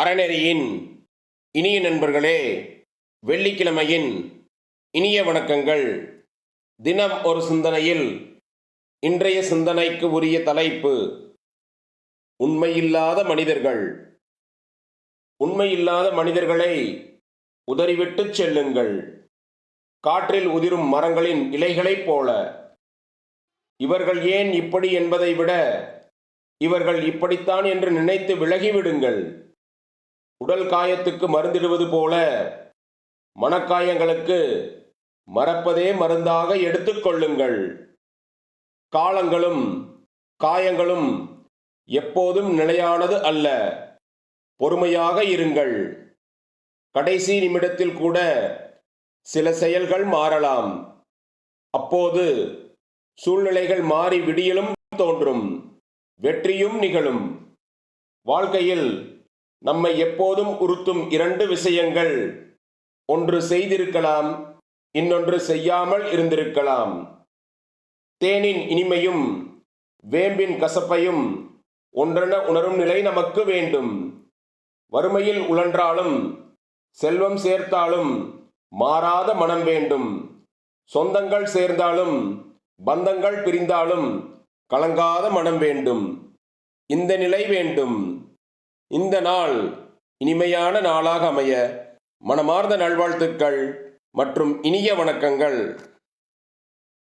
அறநெறியின் இனிய நண்பர்களே வெள்ளிக்கிழமையின் இனிய வணக்கங்கள். தினம் ஒரு சிந்தனையில் இன்றைய சிந்தனைக்கு உரிய தலைப்பு உண்மையில்லாத மனிதர்கள். உண்மையில்லாத மனிதர்களை உதறிவிட்டுச் செல்லுங்கள். காற்றில் உதிரும் மரங்களின் இலைகளைப் போல. இவர்கள் ஏன் இப்படி என்பதை விட இவர்கள் இப்படித்தான் என்று நினைத்து விலகிவிடுங்கள் உடல் காயத்துக்கு மருந்திடுவது போல மனக்காயங்களுக்கு மறப்பதே மருந்தாக எடுத்துக்கொள்ளுங்கள் காலங்களும் காயங்களும் எப்போதும் நிலையானது அல்ல. பொறுமையாக இருங்கள். கடைசி நிமிடத்தில் கூட சில செயல்கள் மாறலாம். அப்போது சூழ்நிலைகள் மாறி விடியலும் தோன்றும். வெற்றியும் நிகழும். வாழ்க்கையில் நம்மை எப்போதும் உறுத்தும் இரண்டு விஷயங்கள். ஒன்று செய்திருக்கலாம் இன்னொன்று செய்யாமல் இருந்திருக்கலாம். தேனின் இனிமையும் வேம்பின் கசப்பையும் ஒன்றென உணரும் நிலை நமக்கு வேண்டும். வறுமையில் உழன்றாலும் செல்வம் சேர்த்தாலும் மாறாத மனம் வேண்டும். சொந்தங்கள் சேர்ந்தாலும் பந்தங்கள் பிரிந்தாலும் கலங்காத மனம் வேண்டும். இந்த நிலை வேண்டும். இந்த நாள் இனிமையான நாளாக அமைய மனமார்ந்த நல்வாழ்த்துக்கள் மற்றும் இனிய வணக்கங்கள்.